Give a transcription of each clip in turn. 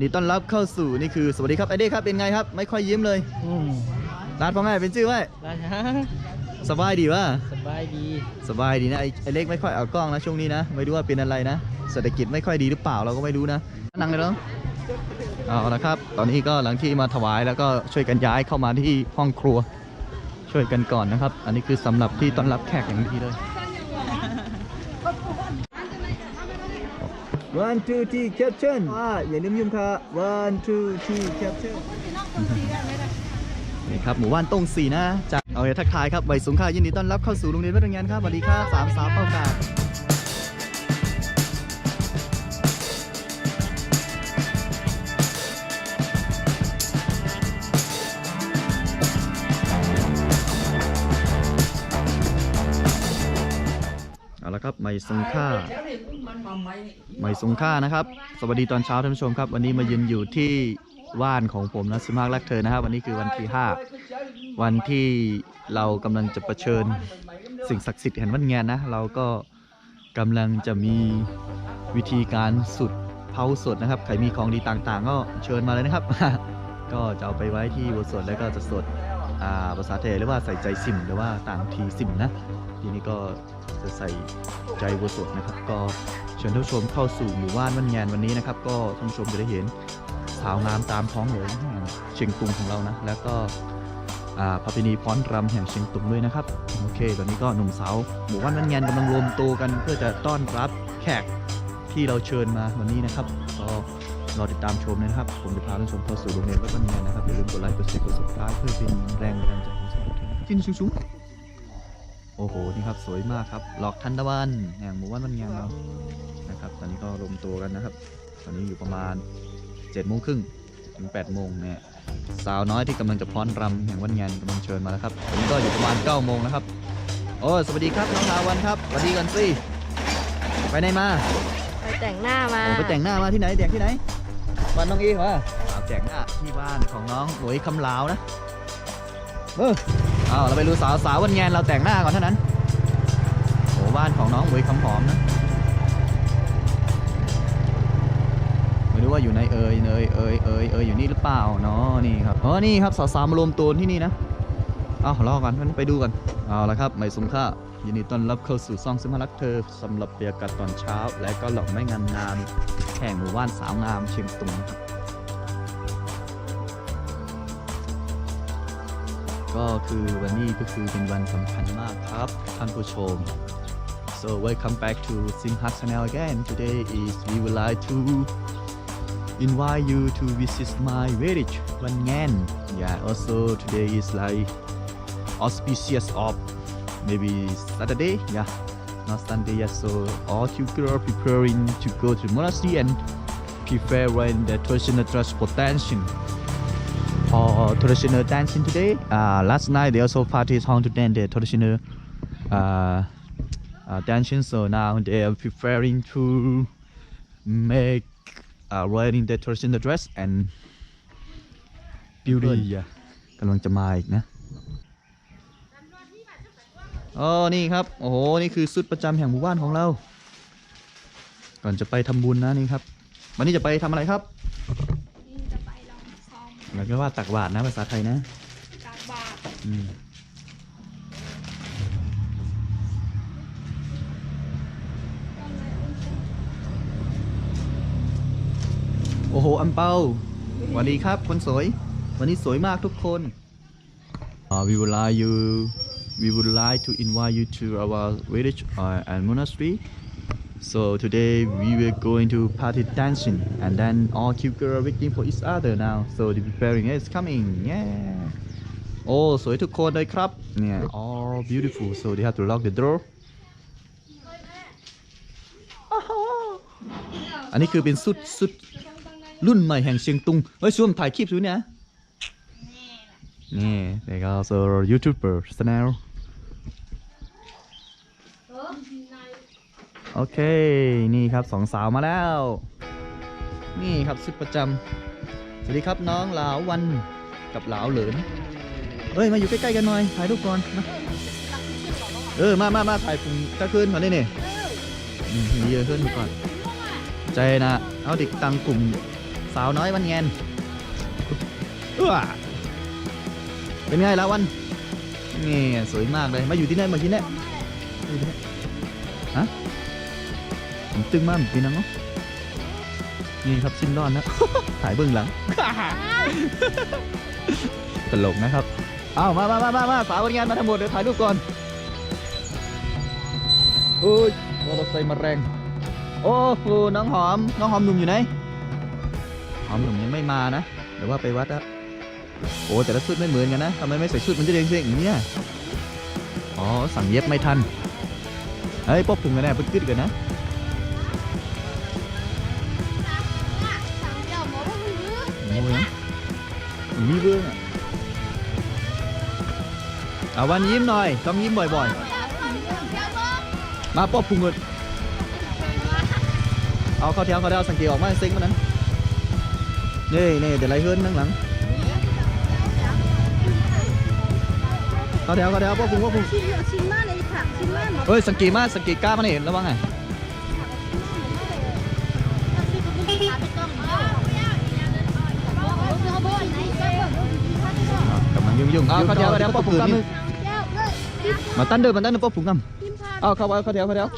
นี่ต้อนรับเข้าสู่นี่คือสวัสดีครับไอเด้ครับเป็นไงครับ ไม่ค่อยยิ้มเลยอืมร้านพอง่ายเป็นชื่อไว้ราชาสบายดีวะสบายดีสบายดีนะไอไอเล็กไม่ค่อยเอากล้องนะช่วงนี้นะไม่รู้ว่าเป็นอะไรนะเศรษฐกิจไม่ค่อยดีหรือเปล่าเราก็ไม่รู้นะนั่งเลยเนาะเอาละครับ ตอนนี้ก็หลังที่มาถวายแล้วก็ช่วยกันย้ายเข้ามาที่ห้องครัว ช่วยกันก่อนนะครับ อันนี้คือสำหรับที่ต้อนรับแขกอย่างดีเลย one two three caption อ่าอย่าลืมยุ่มค่ะ one two three caption นี่ครับหมู่บ้านต้งสีนะจากเอาเลยทักทายครับใบสูงค่ายินดีต้อนรับเข้าสู่โรงเรียนวัดงานครับสวัสดีครับสามสาวเป้ากา ครับไม่ทรงค่าไม่ทรงค่านะครับ สวัสดีตอนเช้าท่านผู้ชมครับ วันนี้มายืนอยู่ที่ว่านของผมนะสมากรักเธอนะครับ วันนี้คือวันที่ 5 วันที่เรากำลังจะประเชิญสิ่งศักดิ์สิทธิ์แห่งวันงานนะ เราก็กำลังจะมีวิธีการสุดเผาสดนะครับใครมีของดีต่างๆ ก็เชิญมาเลยนะครับ ก็จะเอาไปไว้ที่บทสวดแล้วก็จะสวดอ่าภาษาไทยหรือว่าใส่ใจสิมหรือว่าต่างทีสิมนะ ทีนี้ก็จะใส่ใจบทสดนะครับ ก็เชิญท่านผู้ชมเข้าสู่หมู่บ้านวันงานวันนี้นะครับ ก็ท่านผู้ชมจะได้เห็นสาวงามตามท้องหลวงแห่งเชียงตุงของเรานะ แล้วก็พระพินีฟ้อนรำแห่งเชียงตุงด้วยนะครับ โอเค ตอนนี้ก็หนุ่มสาวหมู่บ้านวันงานกำลังรวมตัวกัน เพื่อจะต้อนรับแขกที่เราเชิญมาวันนี้นะครับก็รอติดตามชมนะครับ ผมจะพาท่านชมเข้าสู่โรงเรียนวัดวันงานนะครับอย่าลืมกดไลค์กดแชร์กด subscribe เพื่อเป็นแรงบันดาลใจของสาวทุกท่านจิ้นชุ่งๆ โอ้โห นี่ครับสวยมากครับ หลอกทันตะวันแห่งหมู่บ้านวันงานเรานะครับ ตอนนี้ก็รวมตัวกันนะครับ ตอนนี้อยู่ประมาณ7จ็ดโมงครึ่งถึง8ปดโมงเนี่ยสาวน้อยที่กำลังจะพ้อนรำแห่งวันงานกำลังเชิญมาแล้วครับผมก็อยู่ประมาณ9ก้าโมงนะครับ โอ้สวัสดีครับน้องลาวันครับสวัสดีกันสิไปไหนมาไปแต่งหน้ามาโอ้ไปแต่งหน้ามาที่ไหนแต่งที่ไหนบ้านน้องอีเหรอเอาแต่งหน้าที่บ้านของน้องหมวยคำลาวนะเออเอาเราไปดูสาวสาววันงานเราแต่งหน้าก่อนเท่านั้นโอ้บ้านของน้องหมวยคำหอมนะไม่รู้ว่าอยู่ในเอยเอยเอยเอยเอยอยู่นี่หรือเปล่าเนาะนี่ครับอ๋อนี่ครับสาวๆมารวมตัวที่นี่นะเอารอกันงั้นไปดูกันเอาละครับไม่สมค่ายินดีต้อนรับเข้าสู่ซองสมารักเธอสำหรับเบียร์กัดตอนเช้า และก็หลอกไม่งามงามแห่งหมู่บ้านสาวงามเชียงตุงนะครับ ก็คือวันนี้ก็คือเป็นวันสำคัญมากครับท่านผู้ชม So welcome back to Sim Hut Channel again. Today is we would like to invite you to visit my village Van Ngan. Yeah, also today is like auspicious of maybe Saturday. Yeah, not Sunday yet. So all you girls are preparing to go to the monastery and prepare when the traditional transportation for traditional dancing today. Uh, last night they also practiced how to dance the traditional uh, uh, dancing. So now they are preparing to make uh, wearing the traditional dress and beauty อะกำลังจะมาอีกนะอ๋อนี่ครับ โอ้โห นี่คือสุดประจำแห่งหมู่บ้านของเรา ก่อนจะไปทำบุญนะนี่ครับ วันนี้จะไปทำอะไรครับจะไปลอง ซ้อมาเรียกว่าตักบาตรนะภาษาไทยนะกากบาทอืมโอ้โห อัมเปาสวัสดีครับ คนสวย วันนี้สวยมากทุกคน uh, we would like you we would like to invite you to our village uh, and monastery so today we were going to party dancing and then all cute girls are waiting for each other now so the preparing is coming yeah โอ้สวยทุกคนเลยครับเนี่ย all beautiful so they have to lock the door อันนี้คือเป็นสุดสุดรุ่นใหม่แห่งเชียงตุงเฮ้ยช่วงถ่ายคลิปดูเนี่ยนี่แต่ก็ so YouTuber channel โอเค นี่ครับสองสาวมาแล้ว นี่ครับสุดประจำสวัสดีครับน้องหลาววันกับหลาวเหลินเฮ้ย มาอยู่ใกล้ๆกันหน่อย ถ่ายรูปก่อนมาเออ มามามาถ่ายผมตะคืนก่อนได้เนี่ยอืมเยอะขึ้นก่อน ใจนะ เอาเด็กตังกลุ่มสาวน้อยวันแงนเอ้อเป็นไงแล้ววัน นี่ สวยมากเลย มาอยู่ที่ไหนมาที่ไหนมาอยู่ที่ไหนฮะผม ตึงมากเหมือนปีนังเนาะนี่ครับชิ้นรอนนะ ถ่ายเบื้องหลัง ตลกนะครับ เอามามามามามาสาววันงานมาทั้งหมดเดี๋ยวถ่ายรูปก่อนโอ้ยมอเตอร์ไซค์มาแรง โอ้โหน้องหอม น้องหอมหนุ่มอยู่ไหน หอมหนุ่มยังไม่มานะเดี๋ยวว่าไปวัดอะโอ้แต่ละชุดไม่เหมือนกันนะทำไมไม่ใส่ชุดมันจะเด้งเด้งอย่างเนี้ยอ๋อสั่งเย็บไม่ทัน เฮ้ยป๊อบพุงกันแน่ปึ๊ดกึดกันนะ มีเบื้องอะเอาวันยิ้มหน่อย ต้องยิ้มบ่อยๆ มาป๊อบพุงกันเอาเข้าแถวเข้าแถวสังเกตออกมาเซ็งมันนั้นนี่นี่เดี๋ยวไรเฮิร์นนั่งหลังเข้าแถวเข้าแถวป๊อบพุงป๊อบพุงชิ้นชิ้นมากเลยค่ะชิ้นมากหมดเฮ้ยสังเกตมาสังเกตกล้ามาเนี่ยระวังไง กำลังยุ่งยุ่งๆเอาเข้าแถวเข้าแถวป๊อบพุงกำมือมาตั้นเดินมาตั้นเดินป๊อบพุงกำเอาเข้าไปเข้าแถวเข้าแถว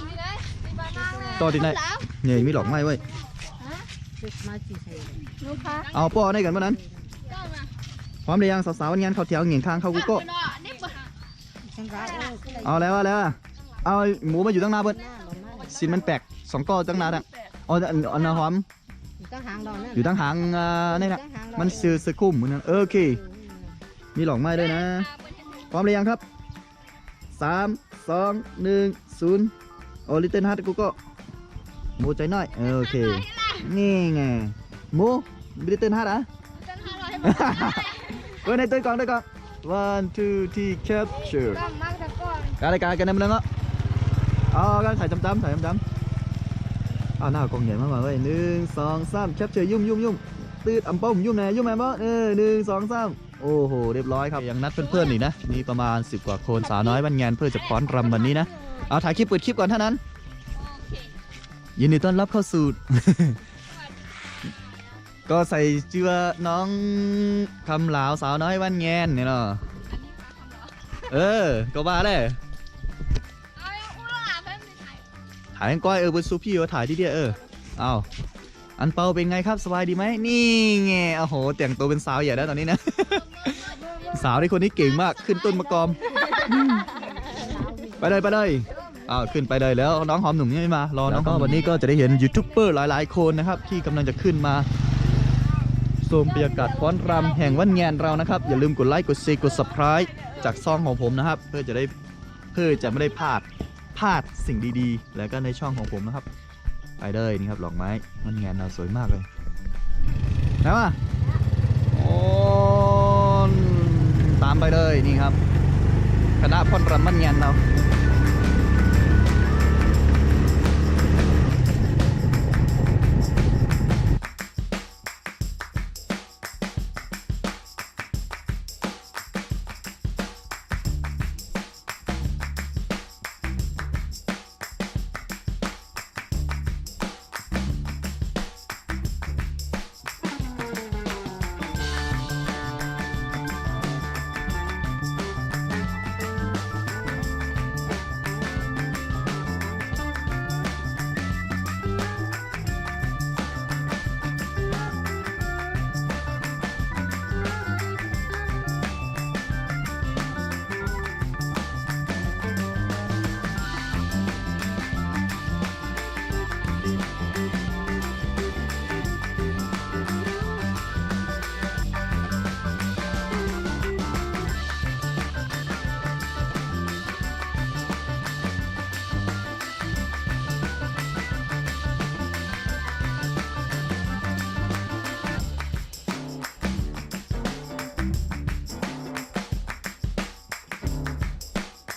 ต่อที่ไหนเนี่ยมีหลอกไม้เว้ยลูกค้าเอาป้อได้กันเมื่อนั้นพร้อมหรือยังสาวๆงานเข้าแถวเหงียงข้างเข้ากุ๊กโก้เอาแล้วเอาแล้วอะเอาหมูมาอยู่ตั้งนานเบิ้ลสินมันแปลกสองก้อตั้งนานอะเอาอันอันนะหอมตั้งหางดอกนั่นอยู่ตั้งหางอ่านี่นะตั้งหางดอกมันซื้อสคุ้มเหมือนนั้นเออโอเค มีหลอกไม้ด้วยนะ พร้อมหรือยังครับสามสองหนึ่งศูนย์โอลิเติ้ลฮัทกุ๊กโก้หมูใจน้อยเออโอเค นี่ไงหมูลิเติ้ลฮัทอะเว้ยในตัวกล่องตัวกล่อง one two three capture ต้องมากแต่ก่อนการรายการกันนั่นมันเนาะเอากันถ่ายจำจำถ่ายจำจำเอาหน้ากล่องใหญ่มากมาเว้ยหนึ่งสองสาม capture ยุ่มยุ่มยุ่มตืดอ่ำป้อมยุ่มแน่ยุ่มแม่บ่เออหนึ่งสองสาม โอ้โห เรียบร้อยครับยังนัดเพื่อนๆอีกนะมีประมาณ 10 กว่าคนสาวน้อยวันงานเพื่อจะฟ้อนรำวันนี้นะ เอาถ่ายคลิปเปิดคลิปก่อนเท่านั้น ยินดีต้อนรับเข้าสู่ ก็ใส่เจือน้องคำหลาวสาวน้อยวันแงนเนี่ยเนาะเออ ก็ว่าเลยถ่ายกันก้อยเออบนซูพี่ว่าถ่ายที่เดียวเออเอาอันเปาเป็นไงครับสบายดีไหมนี่ไงโอ้โหแต่งตัวเป็นสาวใหญ่แล้วตอนนี้นะ สาวที่คนนี้เก่งมากขึ้นต้นมะกอม ไปเลยไปเลยอ้าวขึ้นไปเลยแล้วน้องหอมหนุ่มยังไม่มารอน้องก็วันนี้ก็จะได้เห็นยูทูบเบอร์หลาย ๆ คนนะครับ ที่กำลังจะขึ้นมาชมบรรยากาศฟ้อนรำแห่งวันงานเรานะครับ อย่าลืมกดไลค์กดแชร์กด subscribe จากซองของผมนะครับ เพื่อจะได้เพื่อจะไม่ได้พลาดพลาดสิ่งดีๆ แล้วก็ในช่องของผมนะครับ ไปเลยนี่ครับดอกไม้วันงานเราสวยมากเลยแล้วอะโอ้ตามไปเลยนี่ครับ คณะฟ้อนรำวันเงียนเรา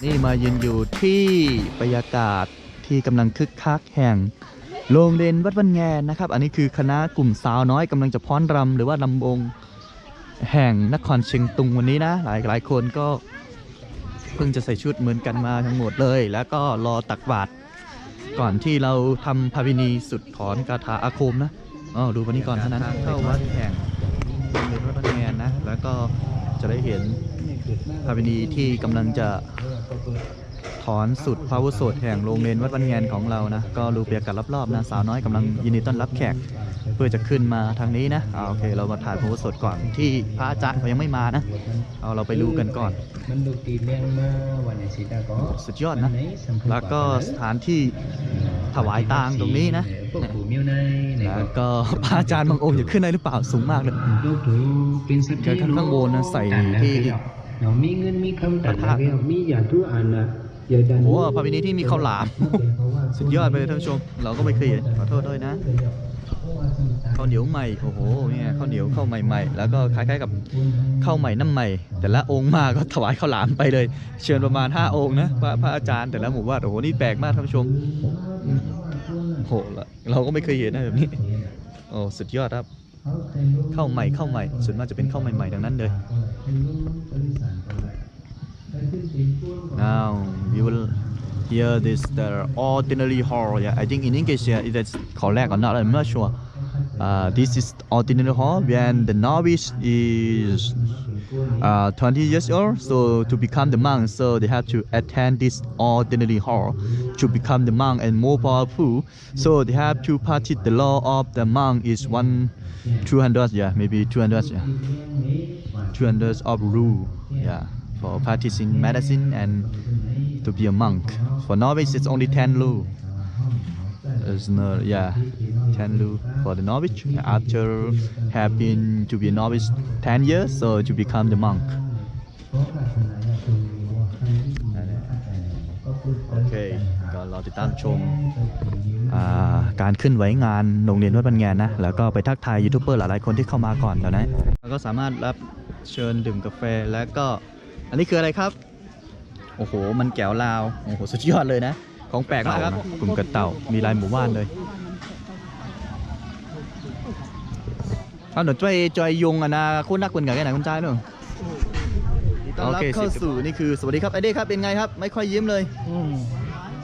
นี่มายืนอยู่ที่บรรยากาศที่กำลังคึกคักแห่งโรงเรียนวัดวันแงนะครับ อันนี้คือคณะกลุ่มสาวน้อยกำลังจะพ้อนรำหรือว่าลำวงแห่งนครเชียงตุงวันนี้นะ หลายหลายคนก็เพิ่งจะใส่ชุดเหมือนกันมาทั้งหมดเลย แล้วก็รอตักบาตรก่อนที่เราทำพาวินีสุดถอนคาถาอาคมนะอ๋อดูวันนี้ก่อนเท่านั้นเข้าวัดแห่งโรงเรียนวัดพระแงนะ แล้วก็จะได้เห็นพระบินีที่กำลังจะ ถอนสุดพระวุโสดแห่งโรงเรียนวัดพระแงนของเรานะ ก็รูเปียกกันรอบๆนะ สาวน้อยกำลังยินดีต้อนรับแขก เพื่อจะขึ้นมาทางนี้นะเอาโอเค เรามาถ่ายพระวุโสดก่อนที่พระอาจารย์เขายังไม่มานะ เอาเราไปดูกันก่อนมันดูตีเลี้ยงมาวันไหนสิตาก็สุดยอดนะ แล้วก็สถานที่ถวายตางตรงนี้นะพวกผู้มิวในในแล้วก็พระอาจารย์บางองค์จะขึ้นได้หรือเปล่าสูงมากเลยลูกถูเป็นสักแค่ข้างบนนะใส่ที่ เรามีเงินมีคำพระธาตุมีอย่างทุกอันนะอย่าดันโอ้พระวินีที่มีข้าวหลาม สุดยอดไปเลยท่านผู้ชม เราก็ไม่เคยเห็นขอโทษด้วยนะข้าวเหนียวใหม่โอ้โหเนี่ยข้าวเหนียวข้าวใหม่ๆแล้วก็คล้ายๆกับข้าวใหม่น้ำใหม่ แต่ละองค์มาก็ถวายข้าวหลามไปเลย เชิญประมาณ 5 องค์นะพระพระอาจารย์แต่ละหมู่บ้านโอ้โหนี่แปลกมากท่านผู้ชมอืมโอ้โหเราก็ไม่เคยเห็นนะแบบนี้โอ้สุดยอดครับ ข้าวใหม่ข้าวใหม่ส่วนมากจะเป็นข้าวใหม่ๆดังนั้นเลย Now you will hear this the ordinary hall. Yeah, I think in English yeah, that's correct or not. I'm not sure. Uh, this is ordinary hall when the novice is uh, 20 years old. So to become the monk, so they have to attend this ordinary hall to become the monk and more powerful. So they have to practice the law of the monk is one 200 yeah maybe 200 yeah 200 of rule yeah for practicing medicine and to be a monk for novice it's only 10 rule there's no yeah 10 rule for the novice after have been to be a novice 10 years so to become the monk โอเคก็รอติดตามชมอ่าการขึ้นไหวงานโรงเรียนวัดบันแงนนะ แล้วก็ไปทักทายยูทูบเบอร์หลายๆคนที่เข้ามาก่อนแล้วนะแล้วก็สามารถรับเชิญดื่มกาแฟแล้วก็ อันนี้คืออะไรครับ โอ้โห มันแก้วลาว โอ้โห สุดยอดเลยนะ ของแปลกมากครับกลุ่มกระเต่ามีลายหมู่บ้านเลยเอาเดี๋ยวช่วยจอยยุงอะนะคุณนักคุณกับแกไหนคุณจ้ายเนอะโอเคเข้าสู่นี่คือสวัสดีครับไอเด้ครับเป็นไงครับ ไม่ค่อยยิ้มเลยอืม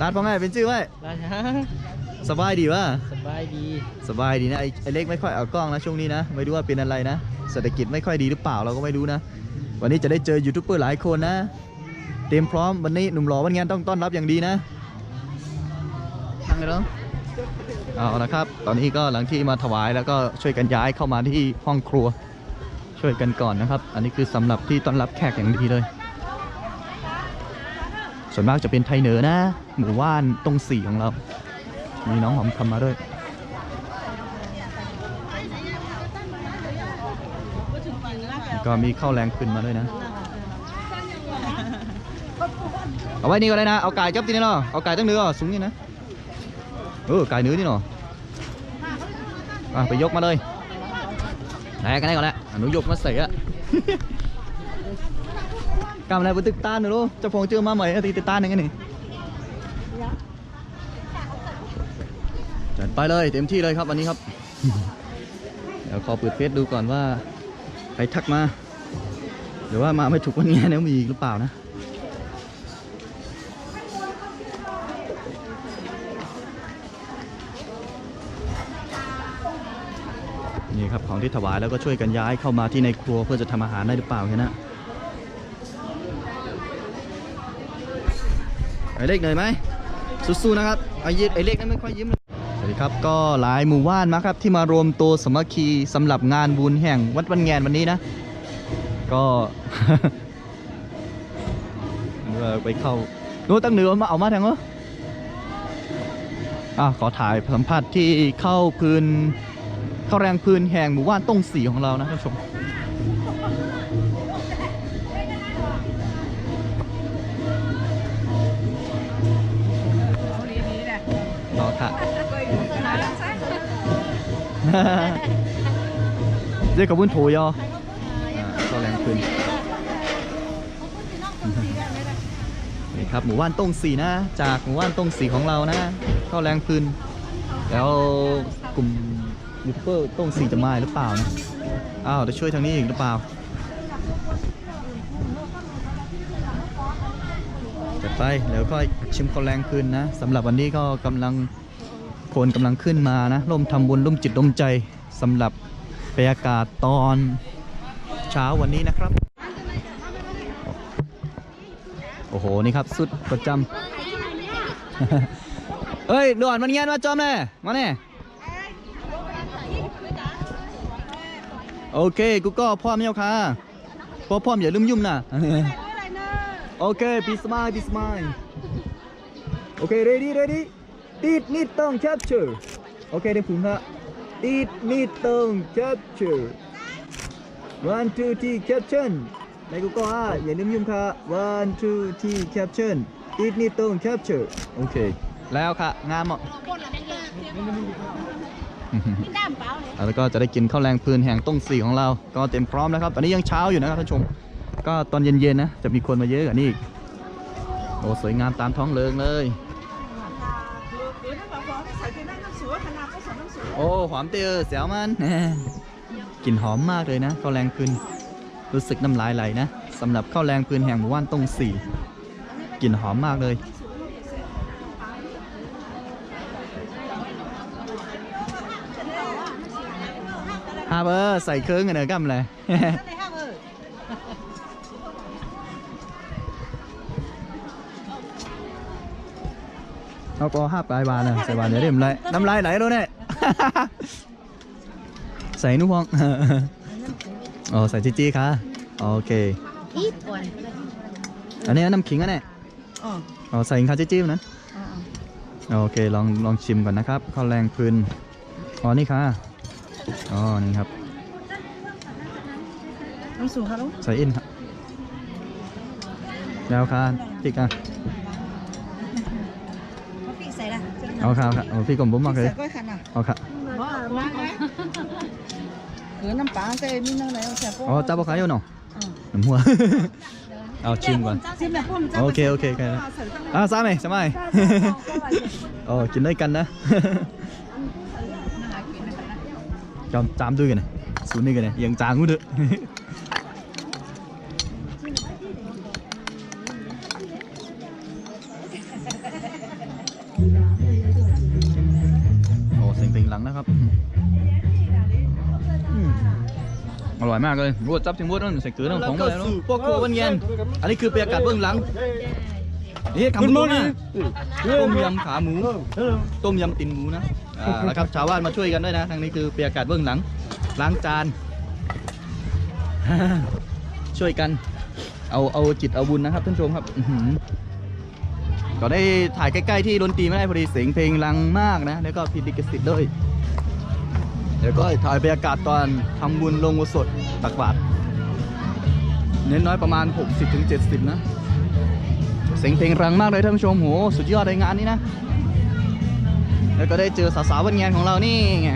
ร้านพอง่ายเป็นชื่อไว้ราชาสบายดีวะสบายดีสบายดีนะไอไอเล็กไม่ค่อยเอากล้องนะช่วงนี้นะไม่รู้ว่าเป็นอะไรนะเศรษฐกิจไม่ค่อยดีหรือเปล่าเราก็ไม่รู้นะ วันนี้จะได้เจอยูทูบเบอร์หลายคนนะ เตรียมพร้อมวันนี้หนุ่มหล่อวันงานต้องต้อนรับอย่างดีนะ นั่งเลยเนาะเอาละครับ ตอนนี้ก็หลังที่มาถวายแล้วก็ช่วยกันย้ายเข้ามาที่ห้องครัว ช่วยกันก่อนนะครับ อันนี้คือสำหรับที่ต้อนรับแขกอย่างดีเลย ส่วนมากจะเป็นไทยเหนือนะ หมู่บ้านตรงสี่ของเรา มีน้องหอมคำมาด้วยก็มีข้าวแรงขึ้นมาด้วยนะ เอาไว้นี่ก็ได้นะ เอาไก่จับทีนี่เนาะเอาไก่ตั้งเนื้อสูงนี่นะ เออไก่เนื้อนี่เนาะอะไปยกมาเลยไหนกันได้ก่อนแหละหนูยกมาใส่อะกำอะไรไปตึกตาหนูรู้เจะพงเจอมาใหม่ตีตึกตาหนึ่งไงนี่จัดไปเลยเต็มที่เลยครับวันนี้ครับ เดี๋ยวขอเปิดเฟซดูก่อนว่าใครทักมาหรือว่ามาไม่ถูกวันนี้เนี่ยมีอีกหรือเปล่านะ ของที่ถวายแล้วก็ช่วยกันย้ายเข้ามาที่ในครัวเพื่อจะทำอาหารได้หรือเปล่าแค่นั้นไอเล็กเหนื่อยไหมสู้ๆนะครับไอเย็ดไอเล็กนั้นไม่ค่อยยิ้มเลยสวัสดีครับก็หลายหมู่บ้านมาครับที่มารวมตัวสมัคคีสำหรับงานบุญแห่งวัดวันแงนวันนี้นะ ก็เมื่อไปเข้าโน้ตั้งเหนือมาเอามาแทงเหรออะขอถ่ายสัมผัสที่เข้าพื้น ข้าแรงพื้นแห่งหมู่บ้านต้งสีของเรานะท่านผู้ชมรอค่ะเรียกกับวุ้นโถยอข้าแรงขึ้นนี่ครับหมู่บ้านต้งสีนะ จากหมู่บ้านต้งสีของเรานะข้าแรงพื้นแล้วกลุ่ม ยูทูบเบอร์ต้งสีจะมาหรือเปล่านะอ้าวจะช่วยทางนี้อีกหรือเปล่าจัดไปแล้วก็ชิมข้าแรงคืนนะสำหรับวันนี้ก็กำลังคนกำลังขึ้นมานะร่วมทำบุญร่วมจิตร่วมใจสำหรับบรรยากาศตอนเช้าวันนี้นะครับ โอ้โห นี่ครับ สุดประจำเฮ้ยด่วนมันเงียนมาจอมเลยมาเนี่ย โอเคกูก็พร้อมแล้วค่ะพอพร้อมอย่าลืมยุ่มนะโอเคปีสมายปีสมายโอเค ready ready ติดนิดต้อง capture โอเคเดี๋ยวผมนะติดนิดต้อง capture one two three caption ในกูก็อะอย่าลืมยุ่มค่ะ one two three caption ติดนิดต้อง capture โอเค แล้วค่ะงามอะ แล้วก็จะได้กินข้าวแรงพื้นแห่งต้งสีของเรา ก็เต็มพร้อมแล้วครับ ตอนนี้ยังเช้าอยู่นะครับท่านชม ก็ตอนเย็นๆนะ จะมีคนมาเยอะกว่านี้อีกโอ้สวยงามตามท้องเริงเลย โอ้หอมเตียวเสียวมันกลิ่นหอมมากเลยนะข้าวแรงพื้นรู้สึกน้ำลายไหลนะสำหรับข้าวแรงพื้นแห่งหมู่บ้านต้งสีกลิ่นหอมมากเลย ฮาเบอร์ใส่เครื่องกันเนอะกัมเลยเอาก็ห้าปลายบานเลยใส่บานเดี๋ยวเดี๋ยวเลยน้ำลายไหลแล้วเนี่ยใส่นุ่พองอ๋อใส่จีจีค่ะโอเคอันนี้น้ำขิงอันนี้อ๋อใส่ค่ะจีจีนั้นโอเคลองลองชิมก่อนนะครับข้าวแรงพื้นอ๋อนี่ค่ะ อ๋อ นี่ครับ น้ำสูงค่ะลูกใส่อินครับ แล้วค่ะพี่กันเขาปีกใส่ละเอาค่ะเอาค่ะเอาพี่กลมบุ้มมากเลยใส่ก้อยขันอะเอาค่ะหรือน้ำปลาเต้มีน้ำอะไรเอาแซ่บอ๋อจ้าบอกขายอยู่เนาะน้ำหัวเอาชิมก่อนชิมแบบพ่อมจ้าโอเคโอเคโอเคนะอ่าซ้ำไหมซ้ำไหมอ๋อกินด้วยกันนะ จอมจามด้วยกันนะสูนี่กันนะยังจางกูเถอะโอ้เสียงเพลงหลังนะครับอืมอร่อยมากเลยรวดจับถึงรวดนั่นใส่เกลือน้ำของมาแล้วพวกโควันเย็นอันนี้คือบรรยากาศเบื้องหลัง นี่คำพูดนะต้มยำขาหมูต้มยำตินหมูนะอ่าแล้วครับชาวบ้านมาช่วยกันด้วยนะทางนี้คือบรรยากาศเบื้องหลังล้างจาน ช่วยกัน เอาเอาจิตเอาบุญนะครับท่านผู้ชมครับอื้อหือก็ได้ถ่ายใกล้ๆที่ดนตรีไม่ได้พอดีเสียงเพลงลังมากนะ แล้วก็พิดิกสิทธิ์ด้วย เดี๋ยวก็ถ่ายบรรยากาศตอนทำบุญลงอุโบสถตักบาตรเน้นน้อยประมาณ 60-70 นะ เสียงเพลงรังมากเลยท่านผู้ชมโหสุดยอดในงานนี้นะ แล้วก็ได้เจอสาวๆวันงานของเรานี่ไง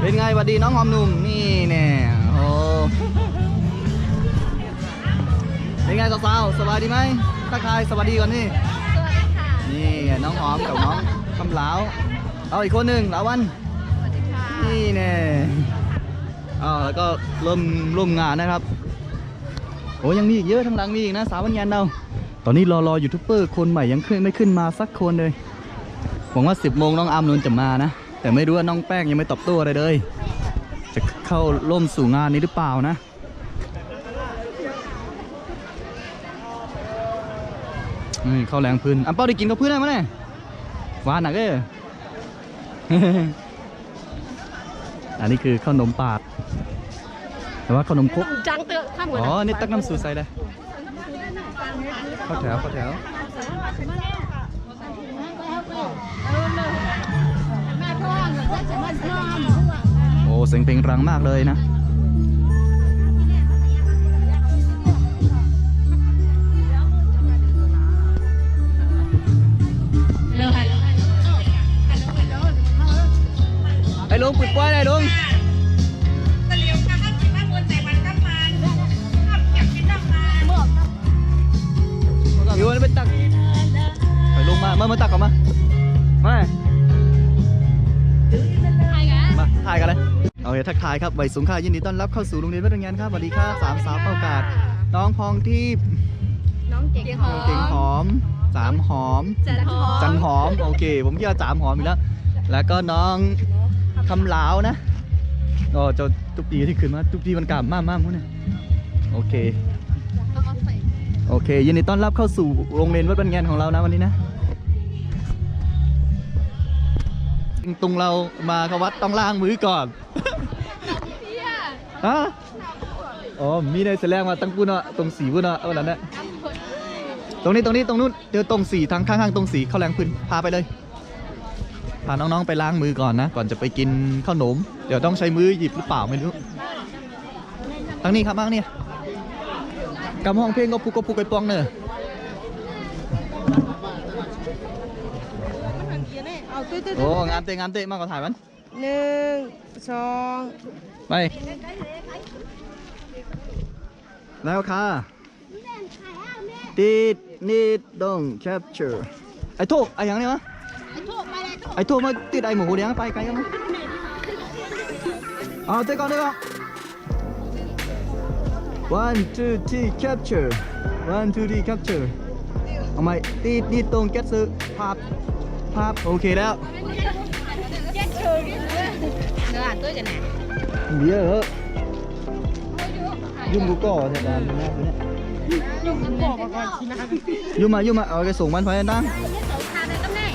เป็นไงหวัดดีน้องหอมหนุ่มนี่เนี่ยโอ้เป็นไงสาวๆสบายดีไหมทักทายสวัสดีก่อนนี่สวัสดีค่ะนี่น้องหอมกับน้องคำเหลาวเอาอีกคนหนึ่งลาวันสวัสดีค่ะนี่แน่อ้าวแล้วก็เริ่มร่วมงานนะครับโอ้ยังมีอีกเยอะทั้างหลังมีอีกนะสาววันงานเราตอนนี้รอรอยูทูบเบอร์คนใหม่ยังขึ้นไม่ขึ้นมาสักคนเลยหวังว่า 10โมงน้องอามนนจะมานะ แต่ไม่รู้ว่าน้องแป้งยังไม่ตอบโต้อะไรเลย จะเข้าร่วมสู่งานนี้หรือเปล่านะนี่ข้าวแรงพื้นอะเป้าได้กินข้าวพื้นได้มั้ยเนี่ยหวานหนักเอ้ยอันนี้คือขนมปาด แต่ว่าขนมครกจังเตอะข้ามก่อนอ๋อนี่ตักน้ำสูตรใส่เลยเข้าแถวเข้าแถวแม่ท้องแล้วก็จะมาท้องโอ้เสียงเพลงรังมากเลยนะายครับใบสูงค่ายินดีต้อนรับเข้าสู่โรงเรียนวัดโรงเรียนครับสวัสดีครับสามสาวเป้ากาดน้องพองที่น้องเก่งหอมเก่งหอมสามหอม จันหอมจันหอมโอเค ผมคิดว่าสามหอมอีกแล้ว แล้วก็น้องคำเหลาวนะก็เจ้าทุกปีที่ขึ้นมาทุกปีมันกลับมากมากมั้งเนี่ยโอเคเอาเอาใส่โอเคยินดีต้อนรับเข้าสู่โรงเรียนวัดบันแงนของเรานะวันนี้นะตรงเรามาเข้าวัดต้องล้างมือก่อนเพี้ย ฮะอ๋อมีในแสดงมาตั้งปุ้นอะตรงสีปุ้นอะเอาแบบนั้นนะน้ำคนตรงนี้ตรงนี้ตรงนู้นเจอตรงสีทางข้างๆตรงสีเข้าแรงพื้นพาไปเลยพาน้องๆไปล้างมือก่อนนะ ก่อนจะไปกินข้าวหนม เดี๋ยวต้องใช้มือหยิบหรือเปล่าไม่รู้ทางนี้ครับทางนี้กำห้องเพลงก็พุกก็พุกไอ้ปองเนอะเอาตุ้ยตุ้ยโอ้งามเตะงามเตะมากกว่าถ่ายมันหนึ่งสอง ไป แล้วค่ะ ติดนิดดง capture ไอ้โทษไอ้หยังเนี่ยวะไอ้โทษไปเลยโทษไอ้โทษมาติดไอ้หมูเลี้ยงไปไกลกันมั้ยเอาเตะก่อนเตะก่อน one two three capture one two three capture เอาไหมติดนิดตรง get ซื้อภาพภาพโอเคแล้วเจ๊เชยเนื้อตัวจะไหน เยอะเหอะยุ่งกูก่อแถวนั้นนะเนี่ยยุ่งบอกมาก่อนทีนะยุ่งมายุ่งมาเอาไปส่งมันไปนั่งสองทางเลยก็ได้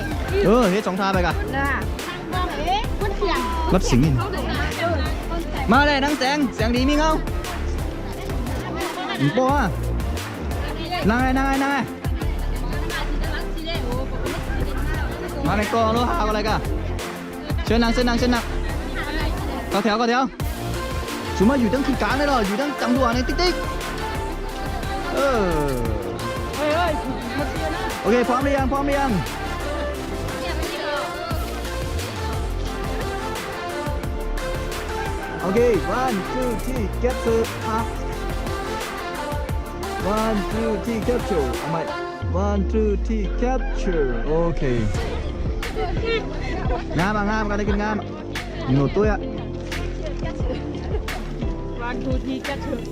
เออเฮ็ดสองทางไปกันน่ะทางบอกเอ๊ะคนเสียงรถสิงห์นี่เขาถึงนะเออคนใส่มาเลยนั่งแสงแสงดีมีเงาอีโป้อะนั่งไงนั่งไงนั่งไงมาในกองรู้หาอะไรกันเชิญนั่งเชิญนั่งเชิญนั่งก็แถวก็แถวชุมาอยู่ตั้งคือกลางเลยเหรออยู่ตั้งจังหวะในติ๊กติ๊กเออเฮ้ยเฮ้ยมาเตียนะโอเคพร้อมหรือยังพร้อมหรือยังโอเค one two three get the up one two three capture เอาใหม่ one two three capture โอเคงามอะงาม อะหนูตัวอะวันทูทีก็ถึง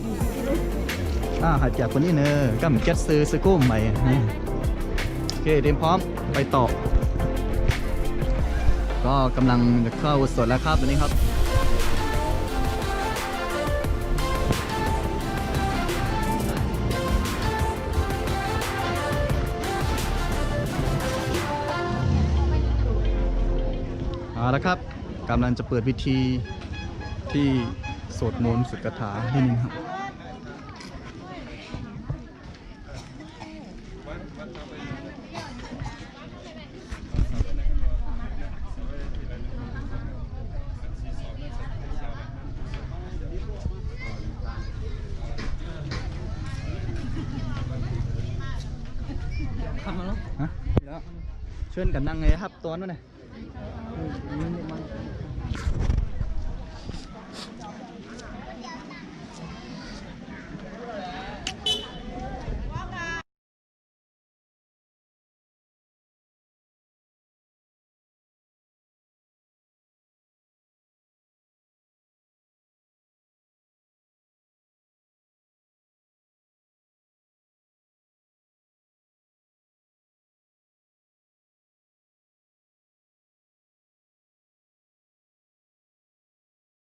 อ่าหัดจากคนนี้เนอะก็เหมือน get ซื้อซื้อกุ้มใหม่นี่โอเคเตรียมพร้อมไปต่อ ก็กำลังจะเข้าสดแล้วครับวันนี้ครับเอาละครับกำลังจะเปิดพิธีที่ สวดมนต์สุดคาถาที่นี่ครับฮะแล้วเชิญกันนั่งไงครับตัวนั้นน่ะ